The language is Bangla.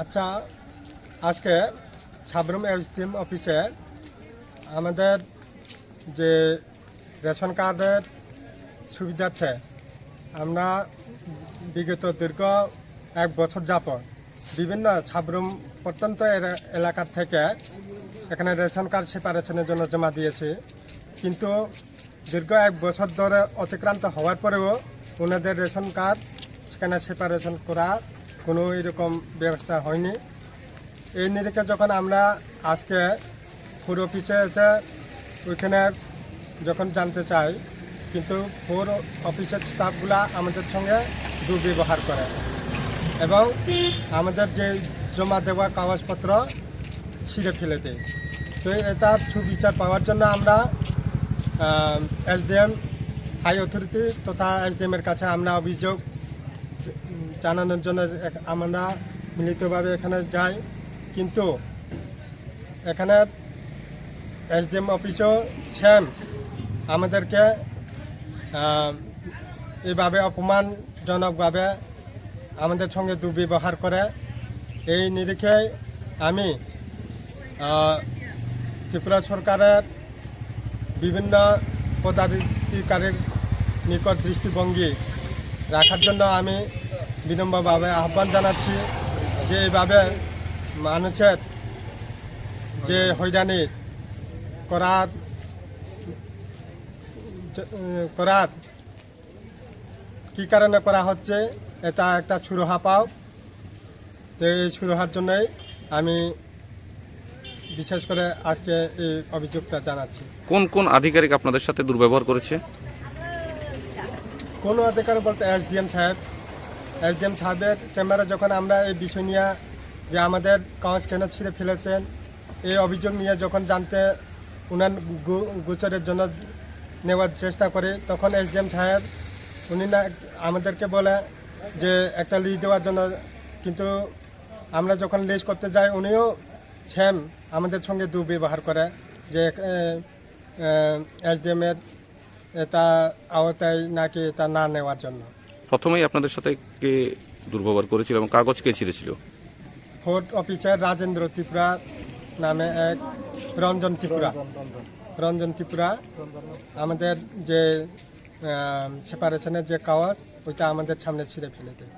আচ্ছা আজকে সাবরুম এসডিএম অফিসে আমাদের যে রেশন কার্ডের সুবিধার্থে আমরা বিগত দীর্ঘ এক বছর যাপন বিভিন্ন সাবরুম প্রত্যন্ত এলাকার থেকে এখানে রেশন কার্ড সেপারেশনের জন্য জমা দিয়েছি। কিন্তু দীর্ঘ এক বছর ধরে অতিক্রান্ত হওয়ার পরেও ওনাদের রেশন কার্ড সেখানে সেপারেশন করা কোনো এরকম ব্যবস্থা হয়নি। এই নিরিখে যখন আমরা আজকে ফোর অফিসে এসে ওইখানে যখন জানতে চাই, কিন্তু ফোর অফিসের স্টাফগুলা আমাদের সঙ্গে দুর্ব্যবহার করে এবং আমাদের যে জমা দেওয়া কাগজপত্র ছিঁড়ে ফেলে দেয়। তো এটা সুবিচার পাওয়ার জন্য আমরা এসডিএম হাই অথরিটি তথা এসডিএম এর কাছে আমরা অভিযোগ জানানোর জন্য আমরা মিলিতভাবে এখানে যাই। কিন্তু এখানে এসডিএম অফিসও সেম আমাদেরকে এভাবে অপমানজনকভাবে আমাদের সঙ্গে দুর্ব্যবহার করে। এই নিরিখে আমি ত্রিপুরা সরকারের বিভিন্ন পদাধিকারীর নিকট দৃষ্টিভঙ্গি রাখার জন্য আমি বিনম্রভাবে আহ্বান জানাচ্ছি যে এইভাবে মানুষের যে হয়রানি করার করার কী কারণে করা হচ্ছে, এটা একটা সুরহা পাও। তো এই সুরহার জন্যই আমি বিশেষ করে আজকে এই অভিযোগটা জানাচ্ছি। কোন কোন আধিকারিক আপনাদের সাথে দুর্ব্যবহার করেছে? কোনো অধিকার বলতে এস এসডিএম সাহেব। এস এসডিএম সাহেবের চেম্বারে যখন আমরা এই বিষয় নিয়ে যে আমাদের কাগজ কেন ছিঁড়ে ফেলেছেন, এই অভিযোগ নিয়ে যখন জানতে উনার গোচরের জন্য নেওয়ার চেষ্টা করি, তখন এস এসডিএম সাহেব উনি না আমাদেরকে বলে যে একটা লিস্ট দেওয়ার জন্য, কিন্তু আমরা যখন লিস্ট করতে যাই, উনিও সেম আমাদের সঙ্গে দুর্ব্যবহার করে যে এসডিএম এটা আওতায় নাকি এটা না নেওয়ার জন্য। প্রথমেই আপনাদের সাথে কে দুর্ব্যবহার করেছিল এবং কাগজ কে ছিঁড়েছিল? ফোর্ট অফিসার রাজেন্দ্র ত্রিপুরা নামে এক রঞ্জন ত্রিপুরা। রঞ্জন ত্রিপুরা আমাদের যে সেপারেশনের যে কাগজ ওইটা আমাদের সামনে ছিঁড়ে ফেলে দেয়